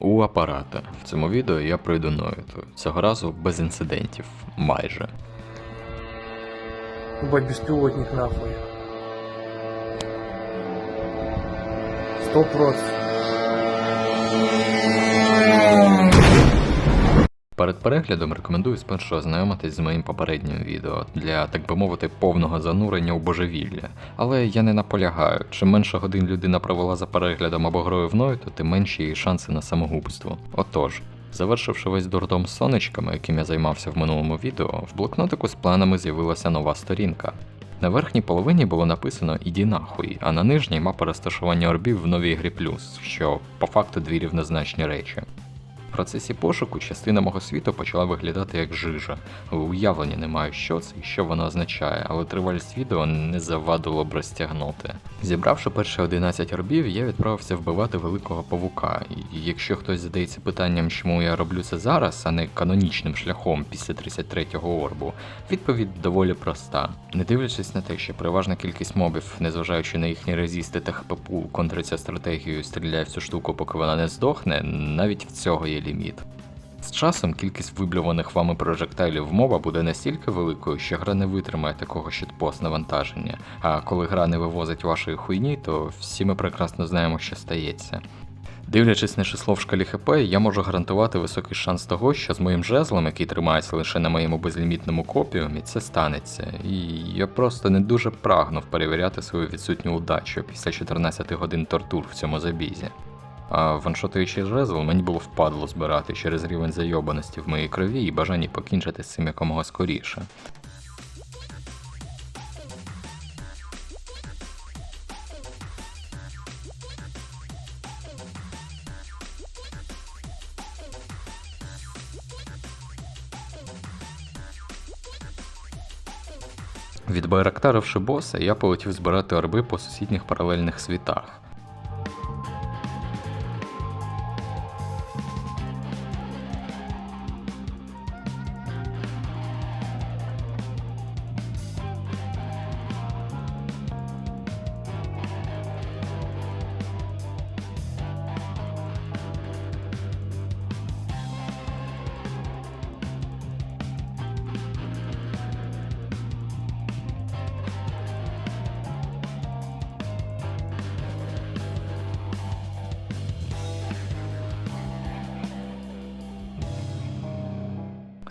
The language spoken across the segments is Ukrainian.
У апарата. В цьому відео я пройду Нойту. Цього разу без інцидентів. Майже. Бать безпілотник нахуй. Сто процентов. Переглядом рекомендую спершу ознайомитись з моїм попереднім відео для, так би мовити, повного занурення у божевілля. Але я не наполягаю, чим менше годин людина провела за переглядом або грою в Нойту, тим менші її шанси на самогубство. Отож, завершивши весь дурдом з сонечками, яким я займався в минулому відео, в блокнотику з планами з'явилася нова сторінка. На верхній половині було написано Іді нахуй, а на нижній мапа розташування орбів в новій грі плюс, що по факту дві рівнозначні речі. В процесі пошуку частина мого світу почала виглядати як жижа. Уявлення не маю, що це і що воно означає, але тривалість відео не завадило б розтягнути. Зібравши перші 11 орбів, я відправився вбивати великого павука. І якщо хтось задається питанням, чому я роблю це зараз, а не канонічним шляхом після 33-го орбу, відповідь доволі проста. Не дивлячись на те, що переважна кількість мобів, незважаючи на їхні резісти та хппу, контриться стратегією стріляй в цю штуку, поки вона не здохне, навіть в цього є ліміт. З часом кількість виблюваних вами прожектайлів в моба буде настільки великою, що гра не витримає такого щитпост навантаження. А коли гра не вивозить вашої хуйні, то всі ми прекрасно знаємо, що стається. Дивлячись на число в шкалі ХП, я можу гарантувати високий шанс того, що з моїм жезлом, який тримається лише на моєму безлімітному копіумі, це станеться. І я просто не дуже прагнув перевіряти свою відсутню удачу після 14 годин тортур в цьому забізі. А ваншотуючий жезл мені було впадло збирати через рівень зайобаності в моїй крові і бажання покінчити з цим якомога скоріше. Відбайрактаривши боса, я полетів збирати орби по сусідніх паралельних світах.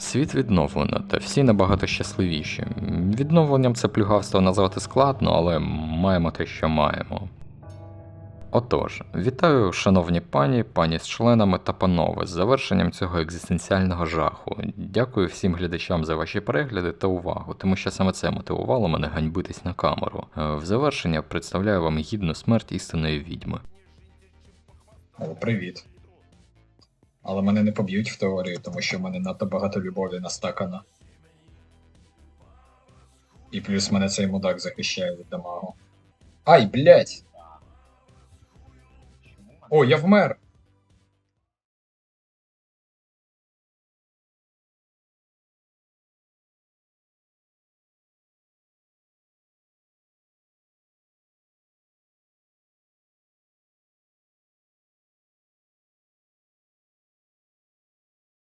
Світ відновлено, та всі набагато щасливіші. Відновленням це плюгавство назвати складно, але маємо те, що маємо. Отож, вітаю, шановні пані, пані з членами та панове, з завершенням цього екзистенціального жаху. Дякую всім глядачам за ваші перегляди та увагу, тому що саме це мотивувало мене ганьбитись на камеру. Е, В завершення представляю вам гідну смерть істинної відьми. Привіт. Але мене не поб'ють в теорії, тому що в мене надто багато любові настакано. І плюс мене цей мудак захищає від дамагу. Ай, блядь! О, я вмер!